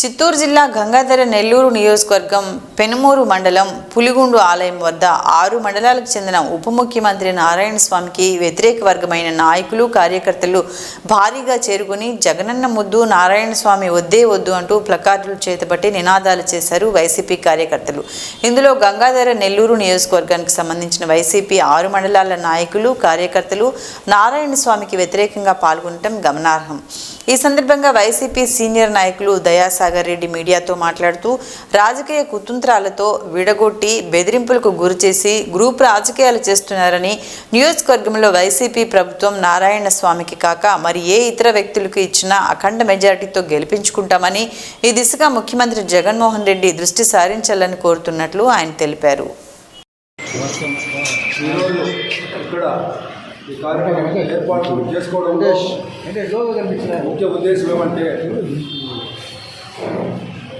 చిత్తూరు జిల్లా గంగాధర నెల్లూరు నియోజకవర్గం పెనుమూరు మండలం పులిగుండు ఆలయం వద్ద ఆరు మండలాలకు చెందిన ఉప ముఖ్యమంత్రి నారాయణ స్వామికి వ్యతిరేక వర్గమైన నాయకులు కార్యకర్తలు భారీగా చేరుకుని జగనన్న ముద్దు నారాయణ స్వామి వద్దే వద్దు అంటూ ప్లకార్డులు చేతపట్టి నినాదాలు చేశారు వైసీపీ కార్యకర్తలు. ఇందులో గంగాధర నెల్లూరు నియోజకవర్గానికి సంబంధించిన వైసీపీ ఆరు మండలాల నాయకులు కార్యకర్తలు నారాయణ స్వామికి వ్యతిరేకంగా పాల్గొనడం గమనార్హం. ఈ సందర్భంగా వైసీపీ సీనియర్ నాయకులు దయాసాగర్ రెడ్డి మీడియాతో మాట్లాడుతూ రాజకీయ కుతంత్రాలతో విడగొట్టి బెదిరింపులకు గురిచేసి గ్రూప్ రాజకీయాలు చేస్తున్నారని నియోజకవర్గంలో వైసీపీ ప్రభుత్వం నారాయణ స్వామికి కాక మరి ఏ ఇతర వ్యక్తులకు ఇచ్చినా అఖండ మెజారిటీతో గెలిపించుకుంటామని ఈ దిశగా ముఖ్యమంత్రి జగన్మోహన్ రెడ్డి దృష్టి సారించాలని కోరుతున్నట్లు ఆయన తెలిపారు. ఇక్కడ ఈ కార్యక్రమం ఏర్పాటు చేసుకోవడంలో ముఖ్య ఉద్దేశం ఏమంటే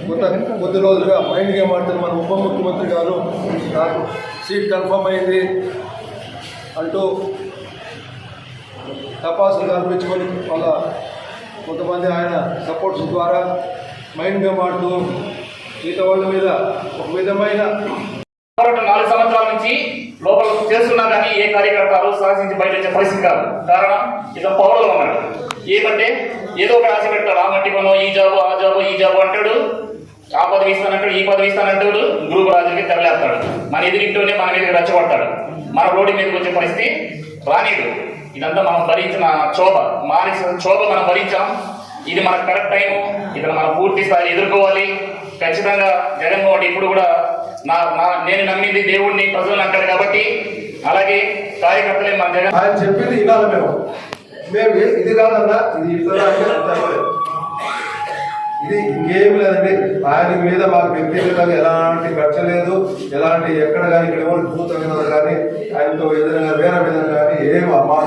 కొత్త కొద్ది రోజులుగా మైండ్ గేమ్ ఆడుతున్న మన ఉప ముఖ్యమంత్రి గారు నాకు సీట్ కన్ఫర్మ్ అయింది. అంటూ తపాసులు కల్పించుకొని వాళ్ళ కొంతమంది ఆయన సపోర్ట్స్ ద్వారా మైండ్ గేమ్ ఆడుతూ మిగతా వాళ్ళ మీద ఒక విధమైన నాలుగు సంవత్సరాల నుంచి లోపల చేస్తున్నా కానీ ఏ కార్యకర్తలు సాధించి బయట వచ్చే పరిస్థితి కాదు. కారణం ఇక పౌరులు ఉన్నాడు ఏమంటే ఏదో ఒక ఆశ పెడతాడు. ఆ మట్టి కొనో ఈ జాబు ఆ జాబు ఈ జాబు అంటాడు. ఆ పదవి ఇస్తానంటాడు ఈ పదవి ఇస్తానంటాడు గ్రూప్ రాజులకి తెరలేస్తాడు. మన ఎదురింటోనే మన మీద రెచ్చగొడతాడు. మన రోడ్డు మీదకి వచ్చే పరిస్థితి రానీడు ఇదంతా మనం భరించిన క్షోభ. మానసిక క్షోభ మనం భరించాం. ఇది మనకు కరెక్ట్ టైము. ఇది మనం పూర్తి స్థాయి ఎదుర్కోవాలి. ఖచ్చితంగా జగన్మోహన్ ఇప్పుడు కూడా నా నా నేను నమ్మింది దేవుడిని ప్రజలు అంటాడు కాబట్టి అలాగే కార్యకర్తలే మన జగన్. ఆయన చెప్పింది వినాలి మేము. మేము ఇది కాదన్నా ఇది ఇది ఇంకేం లేదండి. ఆయన మీద మాకు వ్యక్తిగతంగా ఎలాంటి ఖర్చు లేదు ఎలాంటి ఎక్కడ కానీ ఇక్కడ ఎవరు విధంగా కానీ ఆయనతో ఏదైనా వేరే విధంగా కానీ ఏం మా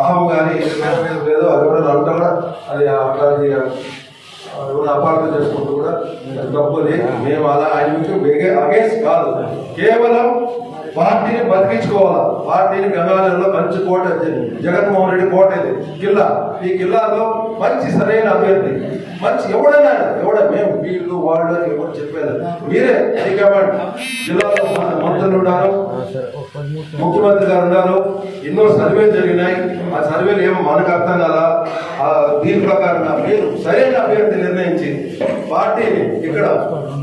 అహం కానీ వేరే లేదు అది కూడా అంతా కూడా అది అట్లాంటి ఎవరు అపార్థం చేసుకుంటూ కూడా డబ్బుని మేము అలా ఆయనకి అగేన్స్ కాదు. కేవలం పార్టీని బతికించుకోవాలా? పార్టీని గంగాధరలో మంచి కోట జగన్మోహన్ రెడ్డి కోట ఇది కిల్లా. ఈ కిల్లాలో మంచి సరైన అభ్యర్థి. మంచి ఎవడైనా ఎవడ మేము వీళ్ళు వాళ్ళు అని ఎవరు చెప్పేది మీరే హైకమాండ్. జిల్లాలో మంత్రులు ఉన్నారు. ముఖ్యమంత్రి గారు ఉన్నారు. ఎన్నో సర్వేలు జరిగినాయి. ఆ సర్వేలు ఏమో మనకు అర్థం కాదా ఆ దీని ప్రకారంగా మీరు సరైన అభ్యర్థి నిర్ణయించి పార్టీని ఇక్కడ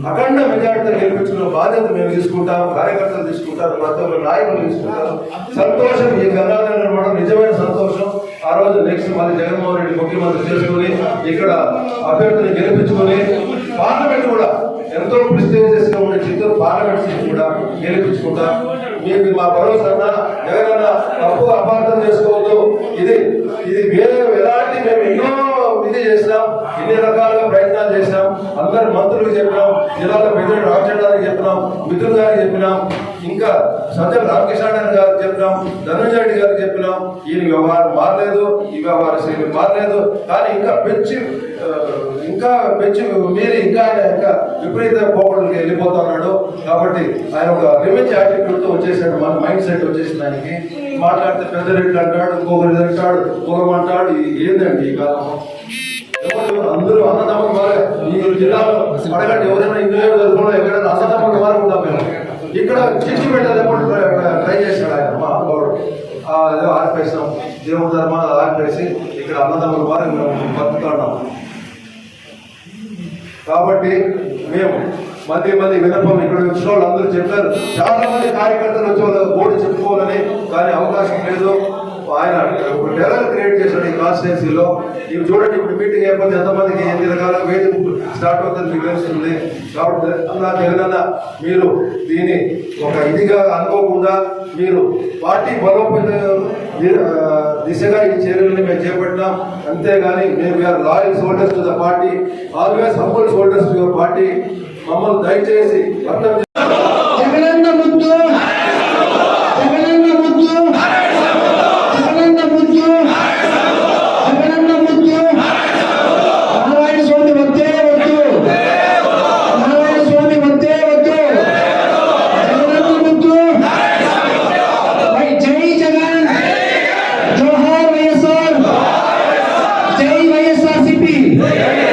అఖండ మెజార్టీతో గెలిపించిన బాధ్యత మేము తీసుకుంటాం కార్యకర్తలు తీసుకుంటారు ప్రతి ఒక్క నాయకులు తీసుకుంటారు. సంతోషం ఈ గంగాధర నిర్మాణం నిజమైన సంతోషం. ఆ రోజు నెక్స్ట్ మళ్ళీ జగన్మోహన్ రెడ్డి ముఖ్యమంత్రి చేసుకుని ఇక్కడ అభ్యర్థిని గెలిపించుకొని పార్లమెంట్ కూడా ఎంతో ప్రిస్టేజియస్గా ఉండే చిత్తూరు పార్లమెంట్ సీట్ కూడా గెలిపించుకుంటాం. మీకు మా భరోసా ఎవరైనా తప్పు అపార్థం చేసుకోవద్దు. ఇది ఇది వేరే ఎలాంటి మేము ఎన్నో ఇది చేసినాం. ఎన్ని రకాల చేసినాం. అందరు మంత్రులకు చెప్పినాం. జిల్లాలో పెద్దలు రామచంద్రానికి చెప్పినాం. మిత్రులు గారికి చెప్పినాం. ఇంకా సజ్జల రామకృష్ణ గారికి చెప్పినాం. ధనంజయ రెడ్డి గారికి చెప్పినాం. ఈ వ్యవహారం మారలేదు. ఈ వ్యవహార శైలి మారలేదు. కానీ ఇంకా పెంచి ఇంకా పెంచి మీరు ఇంకా ఆయన ఇంకా విపరీత పోకడలకి వెళ్ళిపోతా ఉన్నాడు. కాబట్టి ఆయన ఒక రివెంజ్ యాటిట్యూడ్తో వచ్చేసాడు. మన మైండ్ సెట్ వచ్చేసిన దానికి. మాట్లాడితే పెద్ద రెడ్డి అంటాడు ఇంకొకరి అంటాడు ఇంకొకమంటాడు ఇది ఏందండి ఈ కాలం? అందరూ అన్నదమ్ముల వారే. ఈ జిల్లాలో అడగండి ఎవరైనా ఇందులో జరుపులో ఎక్కడైనా అన్నదమ్ముల వారు ఉంటాం మేము ఇక్కడ చిచ్చి పెట్టాలి ట్రై చేశాడు ఆయన మా అమ్మగారు ఆ, ఏదో ఆర్పేసాం దేవుడి ధర్మాన్ని ఆర్పేసి ఇక్కడ అన్నదమ్ముల వారు మేము బతుకుతున్నాం. కాబట్టి మేము మధ్య మధ్య వినపం ఇక్కడ వచ్చిన వాళ్ళు అందరూ చెప్పారు. చాలా మంది కార్యకర్తలు వచ్చే వాళ్ళు ఓటు చెప్పుకోవాలని కానీ అవకాశం లేదు. ఆయన ఒక టెరర్ క్రియేట్ చేశాడు ఈ కాన్స్టిట్యున్సీలో ఇవి చూడండి ఇప్పుడు మీటింగ్ అయిపోతే ఎంతమందికి ఎన్ని రకాల వేదిక స్టార్ట్ అవుతుంది మీకు తెలుస్తుంది. కాబట్టి అన్నా జగనన్న మీరు దీన్ని ఒక ఇదిగా అనుకోకుండా మీరు పార్టీ బలోపేత దిశగా ఈ చర్యలను మేము చేపట్టినాం. అంతేగాని మేము we are loyal soldiers to the party always humble soldiers to your party మమ్మల్ని దయచేసి అర్థం Amen.